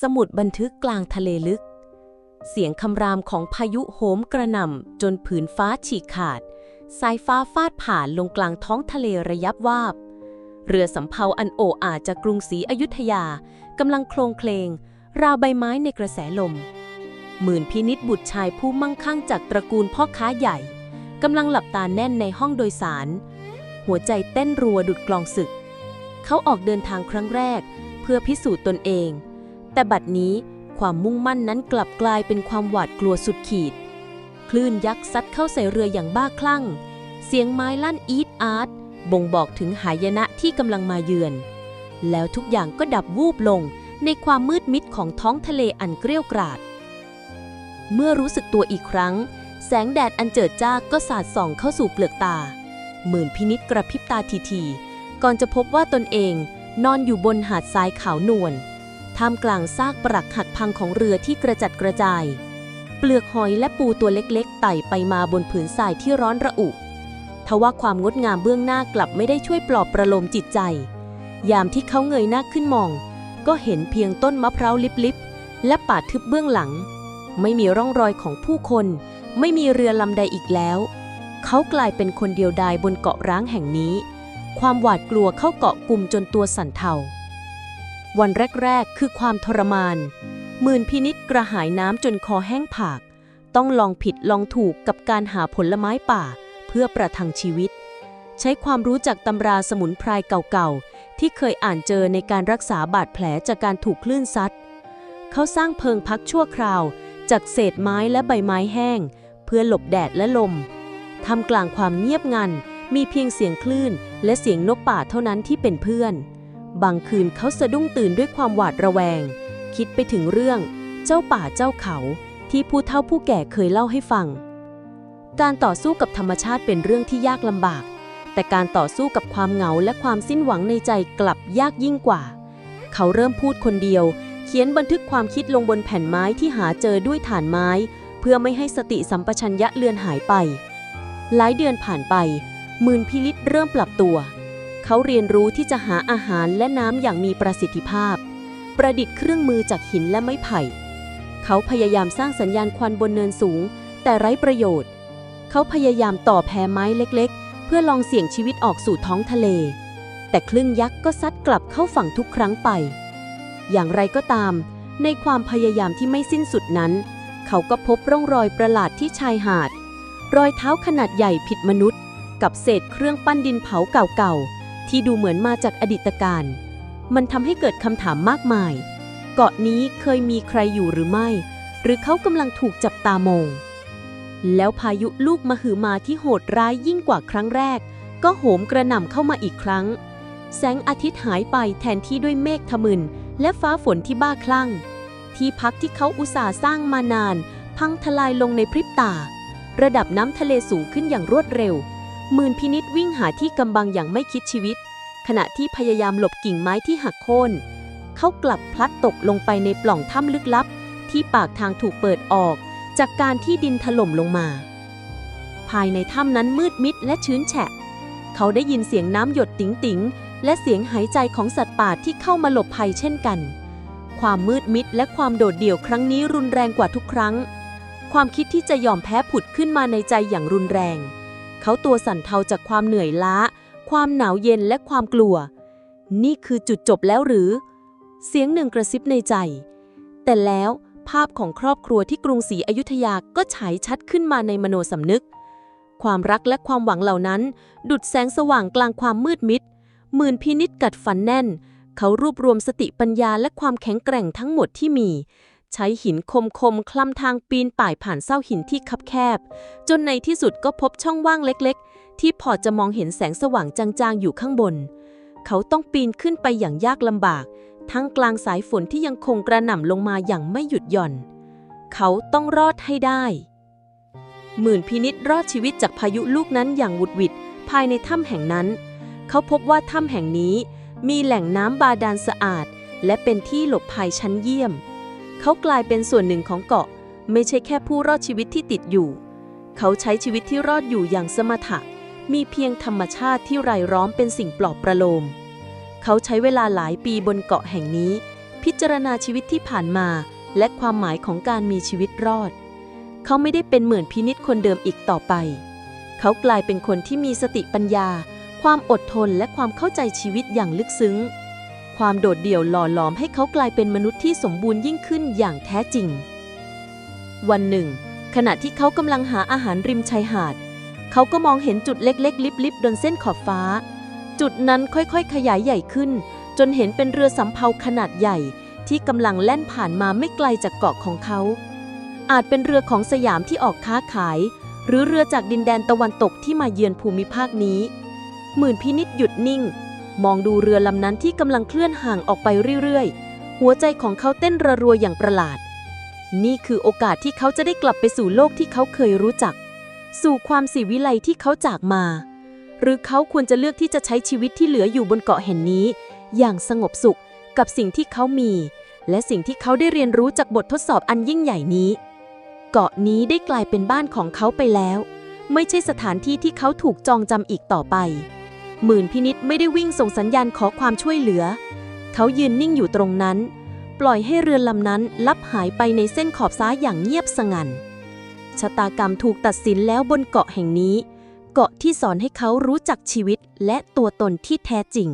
สมุดบันทึกกลางทะเลลึก เสียงคำรามของพายุโหมกระหน่ำจนผืนฟ้าฉีกขาด สายฟ้าฟาดผ่านลงกลางท้องทะเลระยับวาบ เรือสำเภาอันโออาจจากกรุงศรีอยุธยากำลังโคลงเคลง ราวใบไม้ในกระแสลม หมื่นพินิษบุตรชายผู้มั่งคั่งจากตระกูลพ่อค้าใหญ่กำลังหลับตาแน่นในห้องโดยสาร หัวใจเต้นรัวดุดกลองศึก เขาออกเดินทางครั้งแรก เพื่อพิสูจน์ตนเอง แต่บัดนี้ความมุ่งมั่นนั้นกลับกลายเป็นความหวาดกลัวสุดขีด คลื่นยักษ์ซัดเข้าใส่เรืออย่างบ้าคลั่ง เสียงไม้ลั่นอีดอาร์ตบ่งบอกถึงหายนะที่กำลังมาเยือน แล้วทุกอย่างก็ดับวูบลงในความมืดมิดของท้องทะเลอันเกรี้ยวกราด เมื่อรู้สึกตัวอีกครั้ง แสงแดดอันเจิดจ้าก็สาดส่องเข้าสู่เปลือกตา หมื่นพินิษกระพริบตาทีๆก่อนจะพบว่าตนเองนอนอยู่บนหาดทรายขาวนวล ท่ามกลางซากปรักหักพังของเรือที่กระจัดกระจาย เปลือกหอยและปูตัวเล็กๆ ไต่ไปมาบนผืนทรายที่ร้อนระอุทว่าความงดงามเบื้องหน้ากลับไม่ได้ช่วยปลอบประโลมจิตใจ ยามที่เขาเงยหน้าขึ้นมอง ก็เห็นเพียงต้นมะพร้าวลิบๆ และป่าทึบเบื้องหลัง ไม่มีร่องรอยของผู้คน ไม่มีเรือลำใดอีกแล้ว เขากลายเป็นคนเดียวดายบนเกาะร้างแห่งนี้ ความหวาดกลัวเข้าเกาะกลุ่มจนตัวสั่นเทา วันแรก ๆ คือความทรมาน หมื่นพินิษกระหายน้ำจนคอแห้งผาก ต้องลองผิดลองถูกกับการหาผลไม้ป่า เพื่อประทังชีวิต ใช้ความรู้จากตำราสมุนไพรเก่าๆ ที่เคยอ่านเจอในการรักษาบาดแผลจากการถูกคลื่นซัด เขาสร้างเพิงพักชั่วคราว จากเศษไม้และใบไม้แห้ง เพื่อหลบแดดและลมทำกลางความเงียบงันมีเพียงเสียงคลื่นและเสียงนกป่าเท่านั้นที่เป็นเพื่อน บางคืนเขาสะดุ้งตื่นด้วยความหวาดระแวง คิดไปถึงเรื่อง เจ้าป่าเจ้าเขาที่ผู้เฒ่าผู้แก่เคยเล่าให้ฟัง การต่อสู้กับธรรมชาติเป็นเรื่องที่ยากลำบาก แต่การต่อสู้กับความเหงาและความสิ้นหวังในใจกลับยากยิ่งกว่า เขาเริ่มพูดคนเดียว เขียนบันทึกความคิดลงบนแผ่นไม้ที่หาเจอด้วยฐานไม้ เพื่อไม่ให้สติสัมปชัญญะเลือนหายไป หลายเดือนผ่านไปหมื่นพิลิตเริ่มปรับตัว เขาเรียนรู้ที่จะหาอาหารและน้ำอย่างมีประสิทธิภาพ ประดิษฐ์เครื่องมือจากหินและไม้ไผ่ เขาพยายามสร้างสัญญาณควันบนเนินสูง แต่ไร้ประโยชน์ เขาพยายามต่อแพไม้เล็กๆ เพื่อลองเสี่ยงชีวิตออกสู่ท้องทะเล แต่คลื่นยักษ์ก็ซัดกลับเข้าฝั่งทุกครั้งไป อย่างไรก็ตาม ในความพยายามที่ไม่สิ้นสุดนั้น เขาก็พบร่องรอยประหลาดที่ชายหาด รอยเท้าขนาดใหญ่ผิดมนุษย์กับเศษเครื่องปั้นดินเผาเก่าๆ ที่ดูเหมือนมาจากอดีตการ มันทำให้เกิดคำถามมากมาย เกาะนี้เคยมีใครอยู่หรือไม่ หรือเขากำลังถูกจับตามอง แล้วพายุลูกมหึมาที่โหดร้ายยิ่งกว่าครั้งแรก ก็โหมกระหน่ำเข้ามาอีกครั้ง แสงอาทิตย์หายไปแทนที่ด้วยเมฆทะมึน และฟ้าฝนที่บ้าคลั่ง ที่พักที่เขาอุตส่าห์สร้างมานาน พังทลายลงในพริบตา ระดับน้ำทะเลสูงขึ้นอย่างรวดเร็ว หมื่นพินิษวิ่งหาที่กำบังอย่างไม่คิดชีวิต ขณะที่พยายามหลบกิ่งไม้ที่หักโค่นเขากลับพลัดตกลงไปในปล่องถ้ำลึกลับ ที่ปากทางถูกเปิดออก จากการที่ดินถล่มลงมา ภายในถ้ำนั้นมืดมิดและชื้นแฉะ เขาได้ยินเสียงน้ำหยดติ๋งติ๋งและเสียงหายใจของสัตว์ป่าที่เข้ามาหลบภัยเช่นกัน ความมืดมิดและความโดดเดี่ยวครั้งนี้รุนแรงกว่าทุกครั้ง ความคิดที่จะยอมแพ้ผุดขึ้นมาในใจอย่างรุนแรง เขาตัวสั่นเทาจากความเหนื่อยล้า ความหนาวเย็นและความกลัว นี่คือจุดจบแล้วหรือ เสียงหนึ่งกระซิบในใจ แต่แล้วภาพของครอบครัวที่กรุงศรีอยุธยาก็ฉายชัดขึ้นมาในมโนสำนึก ความรักและความหวังเหล่านั้น ดุดแสงสว่างกลางความมืดมิดหมื่นพินิษกัดฟันแน่น เขารวบรวมสติปัญญาและความแข็งแกร่งทั้งหมดที่มี ใช้หินคมคมคลำทางปีนป่ายผ่านเส้าหินที่คับแคบ จนในที่สุดก็พบช่องว่างเล็กๆ ที่พอจะมองเห็นแสงสว่างจางๆ อยู่ข้างบน เขาต้องปีนขึ้นไปอย่างยากลำบาก ทั้งกลางสายฝนที่ยังคงกระหน่ำลงมาอย่างไม่หยุดหย่อน เขาต้องรอดให้ได้ หมื่นพินิษรอดชีวิตจากพายุลูกนั้นอย่างวุดวิดภายในถ้ำแห่งนั้น เขาพบว่าถ้ำแห่งนี้มีแหล่งน้ำบาดาลสะอาด และเป็นที่หลบภัยชั้นเยี่ยม เขากลายเป็นส่วนหนึ่งของเกาะ ไม่ใช่แค่ผู้รอดชีวิตที่ติดอยู่ เขาใช้ชีวิตที่รอดอยู่อย่างสมถะ มีเพียงธรรมชาติที่รายล้อมเป็นสิ่งปลอบประโลม เขาใช้เวลาหลายปีบนเกาะแห่งนี้ พิจารณาชีวิตที่ผ่านมา และความหมายของการมีชีวิตรอด เขาไม่ได้เป็นเหมือนพินิษคนเดิมอีกต่อไป เขากลายเป็นคนที่มีสติปัญญา ความอดทนและความเข้าใจชีวิตอย่างลึกซึ้ง ความโดดเดี่ยวหล่อหลอมให้เขากลายเป็นมนุษย์ที่สมบูรณ์ยิ่งขึ้นอย่างแท้จริง วันหนึ่ง ขณะที่เขากำลังหาอาหารริมชายหาด เขาก็มองเห็นจุดเล็ก ๆ ลิบๆบนเส้นขอบฟ้า จุดนั้นค่อยๆ ขยายใหญ่ขึ้น จนเห็นเป็นเรือสำเภาขนาดใหญ่ ที่กำลังแล่นผ่านมาไม่ไกลจากเกาะของเขา อาจเป็นเรือของสยามที่ออกค้าขาย หรือเรือจากดินแดนตะวันตกที่มาเยือนภูมิภาคนี้ หมื่นพินิษหยุดนิ่ง มองดูเรือลำนั้นที่กำลังเคลื่อนห่างออกไปเรื่อยๆ หัวใจของเขาเต้นระรัวอย่างประหลาด นี่คือโอกาสที่เขาจะได้กลับไปสู่โลกที่เขาเคยรู้จัก สู่ความสีวิไลที่เขาจากมา หรือเขาควรจะเลือกที่จะใช้ชีวิตที่เหลืออยู่บนเกาะแห่งนี้ อย่างสงบสุขกับสิ่งที่เขามี และสิ่งที่เขาได้เรียนรู้จากบททดสอบอันยิ่งใหญ่นี้ เกาะนี้ได้กลายเป็นบ้านของเขาไปแล้ว ไม่ใช่สถานที่ที่เขาถูกจองจำอีกต่อไป หมื่นพินิษไม่ได้วิ่งส่งสัญญาณขอความช่วยเหลือ เขายืนนิ่งอยู่ตรงนั้น ปล่อยให้เรือลำนั้นลับหายไปในเส้นขอบซ้ายอย่างเงียบสงัน่นชะตากรรมถูกตัดสินแล้วบนเกาะแห่งนี้ เกาะที่สอนให้เขารู้จักชีวิตและตัวตนที่แท้จริง